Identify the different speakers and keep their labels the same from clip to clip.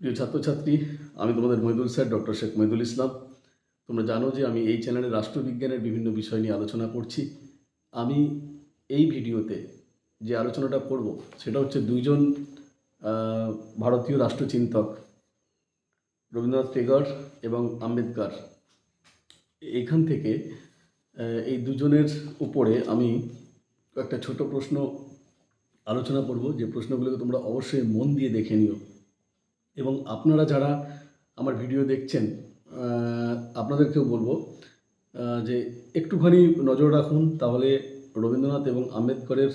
Speaker 1: প্রিয় ছাত্রছাত্রী, আমি তোমাদের মহিদুল স্যার, ডক্টর শেখ মহিদুল ইসলাম। তোমরা জানো যে আমি এই চ্যানেলে রাষ্ট্রবিজ্ঞানের বিভিন্ন বিষয় নিয়ে আলোচনা করছি। আমি এই ভিডিওতে যে আলোচনাটা করব, সেটা হচ্ছে দুইজন ভারতীয় রাষ্ট্রচিন্তক, রবীন্দ্রনাথ টেগর এবং আম্বেদকর। এইখান থেকে এই দুজনের উপরে আমি একটা ছোট প্রশ্ন আলোচনা করব। যে প্রশ্নগুলোকে তোমরা অবশ্যই মন দিয়ে দেখে নিও। এবং আপনারা যারা আমার ভিডিও দেখছেন আপনাদেরকেও বলব যে একটুখানি নজর রাখুন। তাহলে রবীন্দ্রনাথ এবং আম্বেদকরের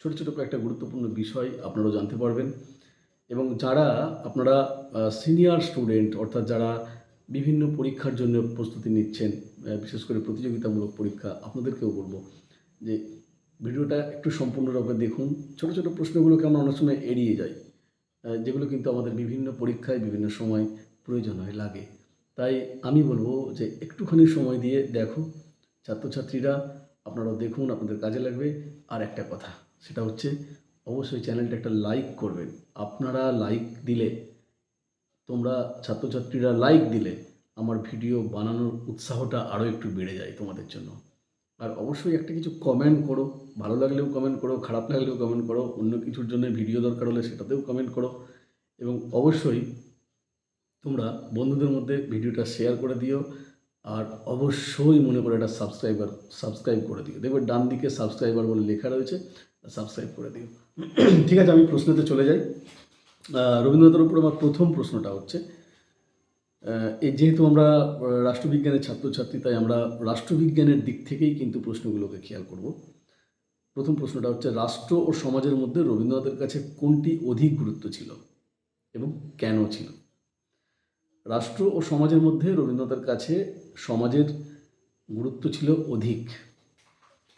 Speaker 1: ছোট ছোট কয়েকটা গুরুত্বপূর্ণ বিষয় আপনারাও জানতে পারবেন। এবং যারা আপনারা সিনিয়র স্টুডেন্ট অর্থাৎ যারা বিভিন্ন পরীক্ষার জন্য প্রস্তুতি নিচ্ছেন বিশেষ করে প্রতিযোগিতামূলক পরীক্ষা, আপনাদেরকেও বলব যে ভিডিওটা একটু সম্পূর্ণরূপে দেখুন। ছোট ছোট প্রশ্নগুলোকে আমরা অনেক সময় এড়িয়ে যাই। যেগুলো কিন্তু আমাদের বিভিন্ন পরীক্ষায় বিভিন্ন সময় প্রয়োজন হয় লাগে। তাই আমি বলব যে একটুখানি সময় দিয়ে দেখো, ছাত্রছাত্রীরা, আপনারাও দেখুন, আপনাদের কাজে লাগবে। আর একটা কথা, সেটা হচ্ছে অবশ্যই চ্যানেলটা একটা লাইক করবেন। আপনারা লাইক দিলে, তোমরা ছাত্রছাত্রীরা লাইক দিলে, আমার ভিডিও বানানোর উৎসাহটা আরও একটু বেড়ে যায় তোমাদের জন্য। আর অবশ্যই একটা কিছু কমেন্ট করো। ভালো লাগলেও কমেন্ট করো, খারাপ লাগলেও কমেন্ট করো, অন্য কিছুর জন্য ভিডিও দরকার হলে সেটাতেও কমেন্ট করো। এবং অবশ্যই তোমরা বন্ধুদের মধ্যে ভিডিওটা শেয়ার করে দিও। আর অবশ্যই মনে করে এটা সাবস্ক্রাইবার সাবস্ক্রাইব করে দিও। দেখবে ডান দিকে সাবস্ক্রাইবার বলে লেখা রয়েছে সাবস্ক্রাইব করে দিও। ঠিক আছে, আমি প্রশ্নতে চলে যাই। রবীন্দ্রনাথের উপর আমার প্রথম প্রশ্নটা হচ্ছে যেহেতু আমরা রাষ্ট্রবিজ্ঞানের ছাত্রছাত্রী, তাই আমরা রাষ্ট্রবিজ্ঞানের দিক থেকেই কিন্তু প্রশ্নগুলোকে খেয়াল করব। প্রথম প্রশ্নটা হচ্ছে, রাষ্ট্র ও সমাজের মধ্যে রবীন্দ্রনাথের কাছে কোনটি অধিক গুরুত্ব ছিল এবং কেন ছিল? রাষ্ট্র ও সমাজের মধ্যে রবীন্দ্রনাথের কাছে সমাজের গুরুত্ব ছিল অধিক।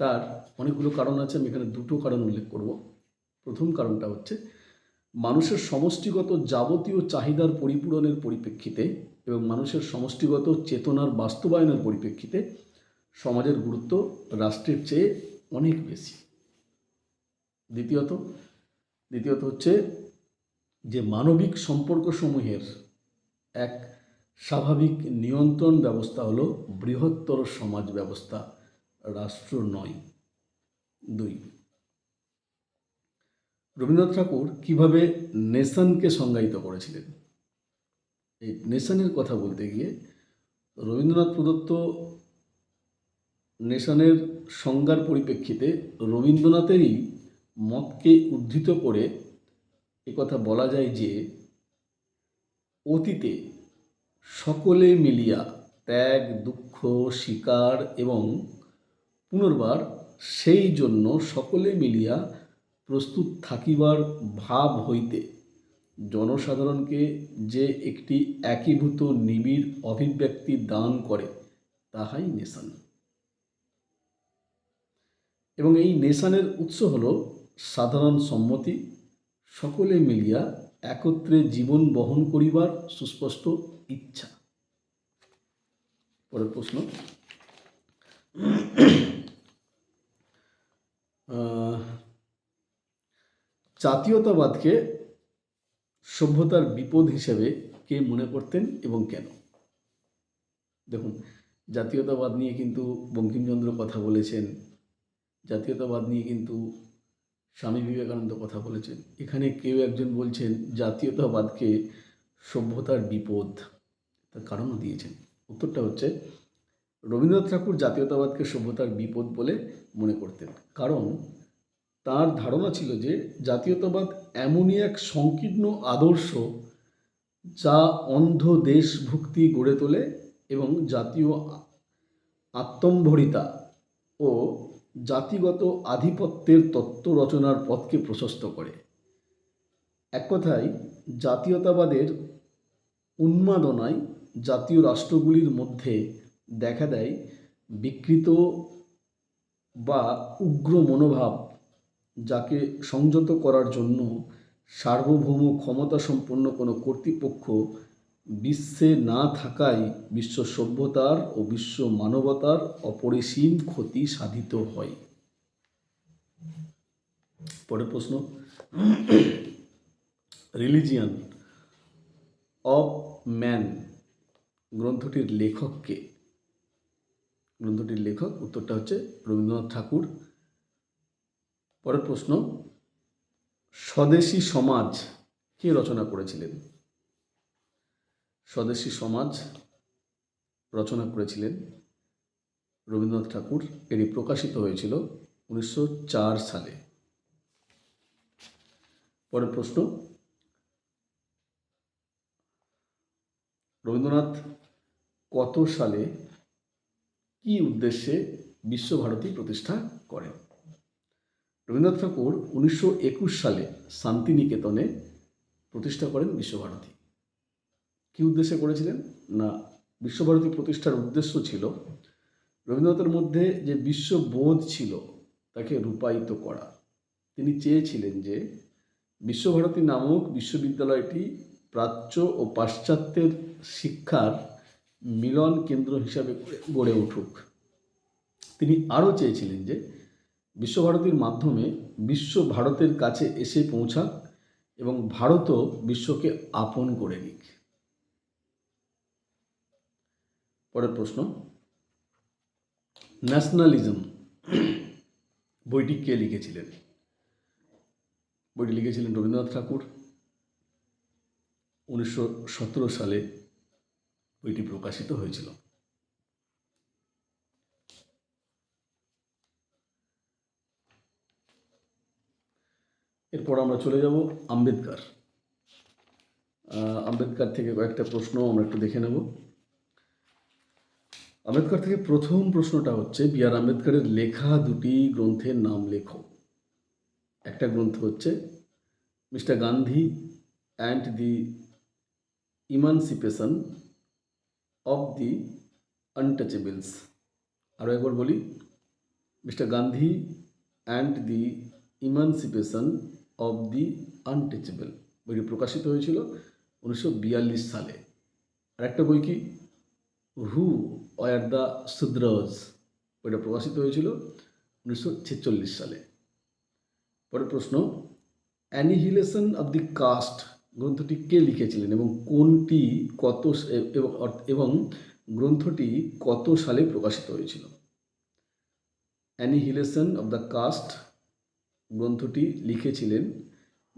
Speaker 1: তার অনেকগুলো কারণ আছে, আমি এখানে দুটো কারণ উল্লেখ করব। প্রথম কারণটা হচ্ছে মানুষের সমষ্টিগত যাবতীয় চাহিদার পরিপূরণের পরিপ্রেক্ষিতে এবং মানুষের সমষ্টিগত চেতনার বাস্তবায়নের পরিপ্রেক্ষিতে সমাজের গুরুত্ব রাষ্ট্রের চেয়ে অনেক বেশি। দ্বিতীয়ত দ্বিতীয়ত হচ্ছে যে মানবিক সম্পর্কসমূহের এক স্বাভাবিক নিয়ন্ত্রণ ব্যবস্থা হলো বৃহত্তর সমাজ ব্যবস্থা, রাষ্ট্র নয়, দুই। রবীন্দ্রনাথ ঠাকুর কীভাবে নেশনকে সংজ্ঞায়িত করেছিলেন? এই নেশনের কথা বলতে গিয়ে রবীন্দ্রনাথ প্রদত্ত নেশনের সংজ্ঞার পরিপ্রেক্ষিতে রবীন্দ্রনাথেরই মতকে উদ্ধৃত করে কথা বলা যায় যে, অতীতে সকলে মিলিয়া ত্যাগ, দুঃখ, শিকার এবং পুনর্বার সেই জন্য সকলে মিলিয়া প্রস্তুত থাকিবার ভাব হইতে জনসাধারণকে যে একটি একীভূত নিবিড় অভিব্যক্তি দান করে, তাহাই নেশান। এবং এই নেশানের উৎস হল সাধারণ সম্মতি। সকলে মিলিয়া একত্রে জীবন বহন করিবার সুস্পষ্ট ইচ্ছা। পরের প্রশ্ন। জাতীয়তাবাদকে সভ্যতার বিপদ হিসেবে কে মনে করতেন এবং কেন? দেখুন, জাতীয়তাবাদ নিয়ে কিন্তু বঙ্কিমচন্দ্র কথা বলেছেন, জাতীয়তাবাদ নিয়ে কিন্তু স্বামী বিবেকানন্দ কথা বলেছেন। এখানে কেউ একজন বলছেন, জাতীয়তাবাদকে সভ্যতার বিপদ। তার কারণও দিয়েছেন। উত্তরটা হচ্ছে, রবীন্দ্রনাথ ঠাকুর জাতীয়তাবাদকে সভ্যতার বিপদ বলে মনে করতেন। কারণ তার ধারণা ছিল যে জাতীয়তাবাদ এমনই এক সংকীর্ণ আদর্শ যা অন্ধ দেশভক্তি গড়ে তোলে এবং জাতীয় আত্মম্ভরিতা ও জাতিগত আধিপত্যের তত্ত্ব রচনার পথকে প্রশস্ত করে। এক কথায়, জাতীয়তাবাদের উন্মাদনায় জাতীয় রাষ্ট্রগুলির মধ্যে দেখা দেয় বিকৃত বা উগ্র মনোভাব যাকে সংযত করার জন্য সার্বভৌম ক্ষমতা সম্পন্ন কোনো কর্তৃপক্ষ বিশ্বে না থাকায় বিশ্ব সভ্যতার ও বিশ্ব মানবতার অপরিসীম ক্ষতি সাধিত হয়। পরের প্রশ্ন। রিলিজিয়ান অফ ম্যান গ্রন্থটির লেখককে গ্রন্থটির লেখক, উত্তরটা হচ্ছে রবীন্দ্রনাথ ঠাকুর। পরের প্রশ্ন, স্বদেশী সমাজ কে রচনা করেছিলেন? স্বদেশী সমাজ রচনা করেছিলেন রবীন্দ্রনাথ ঠাকুর। এটি প্রকাশিত হয়েছিল উনিশশো চার সালে। পরের প্রশ্ন, রবীন্দ্রনাথ কত সালে কি উদ্দেশ্যে বিশ্বভারতী প্রতিষ্ঠা করেন? রবীন্দ্রনাথ ঠাকুর উনিশশো একুশ সালে শান্তিনিকেতনে প্রতিষ্ঠা করেন বিশ্বভারতী। কি উদ্দেশ্যে করেছিলেন? না, বিশ্বভারতী প্রতিষ্ঠার উদ্দেশ্য ছিল রবীন্দ্রনাথের মধ্যে যে বিশ্ববোধ ছিল তাকে রূপায়িত করা। তিনি চেয়েছিলেন যে বিশ্বভারতী নামক বিশ্ববিদ্যালয়টি প্রাচ্য ও পাশ্চাত্যের শিক্ষার মিলন কেন্দ্র হিসাবে গড়ে উঠুক। তিনি আরও চেয়েছিলেন যে বিশ্বভারতীর মাধ্যমে বিশ্ব ভারতের কাছে এসে পৌঁছাক এবং ভারতও বিশ্বকে আপন করে নিক। পরের প্রশ্ন ন্যাশনালিজম বইটি কে লিখেছিলেন? বইটি লিখেছিলেন রবীন্দ্রনাথ ঠাকুর। উনিশশো সতেরো সালে বইটি প্রকাশিত হয়েছিল। এরপর আমরা চলে যাব আম্বেদকার। আম্বেদকার থেকে কয়েকটা প্রশ্ন আমরা একটু দেখে নেব। আম্বেদকর থেকে প্রথম প্রশ্নটা হচ্ছে, বি আর আম্বেদকরের লেখা দুটি গ্রন্থের নাম লেখো। একটা গ্রন্থ হচ্ছে, mister Gandhi and the emancipation of the untouchables. আরও একবার বলি, mister Gandhi and the emancipation of the untouchable বইটি প্রকাশিত হয়েছিল উনিশশো বিয়াল্লিশ সালে। আর একটা বই কি? হু ওয়ার দ্য সুদ্রজ বইটা প্রকাশিত হয়েছিল উনিশশো ছেচল্লিশ সালে। পরের প্রশ্ন অ্যানিহিলেশন অফ দি কাস্ট গ্রন্থটি কে লিখেছিলেন এবং কোনটি কত এবং গ্রন্থটি কত সালে প্রকাশিত হয়েছিল? অ্যানিহিলেশন অফ দ্য কাস্ট গ্রন্থটি লিখেছিলেন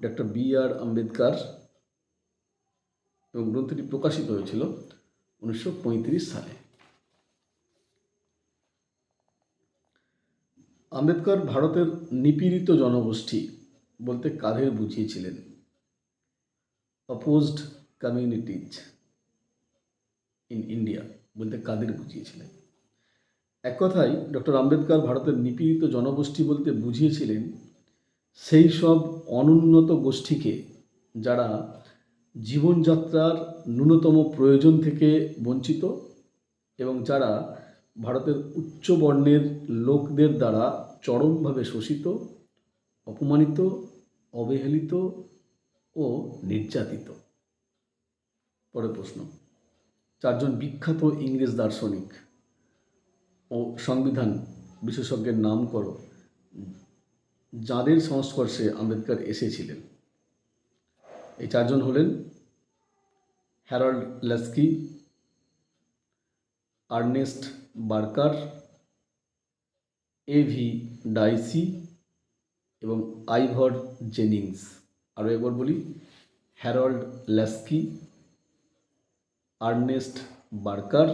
Speaker 1: ডক্টর বি আর আম্বেদকার এবং গ্রন্থটি প্রকাশিত হয়েছিল উনিশশো পঁয়ত্রিশ সালে। আম্বেদকর ভারতের নিপীড়িত জনগোষ্ঠী বলতে কাদের বুঝিয়েছিলেন? অপোজড কমিউনিটিজ ইন ইন্ডিয়া বলতে কাদের বুঝিয়েছিলেন? এক কথায়, ডক্টর আম্বেদকর ভারতের নিপীড়িত জনগোষ্ঠী বলতে বুঝিয়েছিলেন সেই সব অনুন্নত গোষ্ঠীকে যারা জীবনযাত্রার ন্যূনতম প্রয়োজন থেকে বঞ্চিত এবং যারা ভারতের উচ্চ বর্ণের লোকদের দ্বারা চরমভাবে শোষিত, অপমানিত, অবহেলিত ও নির্যাতিত। পরের প্রশ্ন। চারজন বিখ্যাত ইংরেজ দার্শনিক ও সংবিধান বিশেষজ্ঞের নাম করো যাদের সংস্পর্শে আম্বেদকর এসেছিলেন। এই চারজন হলেন Harold Laski, Ernest Barker A V Dicey এবং আইভর জেনিংস। আরও একবার বলি, Harold Laski, Ernest Barker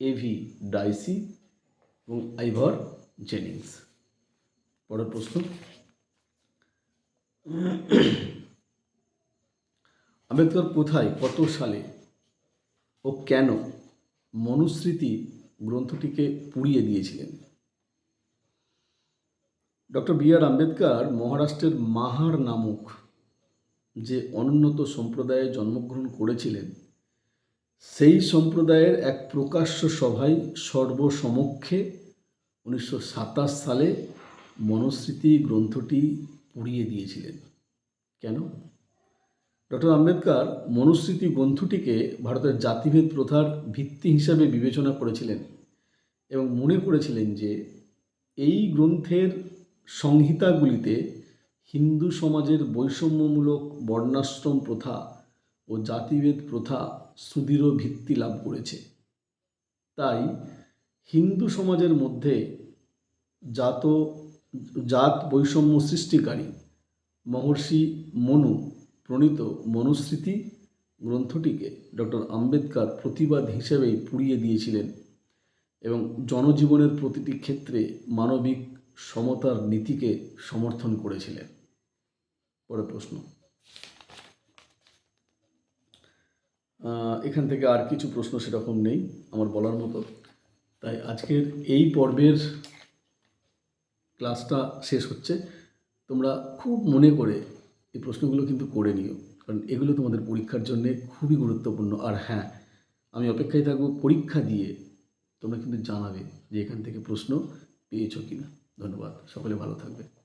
Speaker 1: A V Dicey এবং আইভর জেনিংস। পরের প্রশ্ন। আম্বেদকর কোথায়, কত সালে ও কেন মনুস্মৃতি গ্রন্থটিকে পুড়িয়ে দিয়েছিলেন? ডক্টর বি আর আম্বেদকর মহারাষ্ট্রের মাহার নামক যে অনুন্নত সম্প্রদায়ে জন্মগ্রহণ করেছিলেন, সেই সম্প্রদায়ের এক প্রকাশ্য সভায় সর্বসমক্ষে উনিশশো সাতাশ সালে মনুস্মৃতি গ্রন্থটি পুড়িয়ে দিয়েছিলেন। কেন? ডক্টর আম্বেদকর মনুস্মৃতি গ্রন্থটিকে ভারতের জাতিভেদ প্রথার ভিত্তি হিসাবে বিবেচনা করেছিলেন এবং মনে করেছিলেন যে এই গ্রন্থের সংহিতাগুলিতে হিন্দু সমাজের বৈষম্যমূলক বর্ণাশ্রম প্রথা ও জাতিভেদ প্রথা সুদৃঢ় ভিত্তি লাভ করেছে। তাই হিন্দু সমাজের মধ্যে জাত জাত বৈষম্য সৃষ্টিকারী মহর্ষি মনু প্রণীত মনুস্মৃতি গ্রন্থটিকে ডক্টর আম্বেদকর প্রতিবাদ হিসেবেই পুড়িয়ে দিয়েছিলেন এবং জনজীবনের প্রতিটি ক্ষেত্রে মানবিক সমতার নীতিকে সমর্থন করেছিলেন। পরে প্রশ্ন। এখান থেকে আর কিছু প্রশ্ন সেরকম নেই, আমার বলার মতো। তাই আজকের এই পর্বের ক্লাসটা শেষ হচ্ছে। তোমরা খুব মনে করে এই প্রশ্নগুলো কিন্তু করে নিও, কারণ এগুলো তোমাদের পরীক্ষার জন্য খুবই গুরুত্বপূর্ণ। আর হ্যাঁ আমি অপেক্ষায় থাকব পরীক্ষা দিয়ে তোমরা কিন্তু জানাবে যে এখান থেকে প্রশ্ন পেয়েছ কিনা। ধন্যবাদ, সকলে ভালো থাকবে।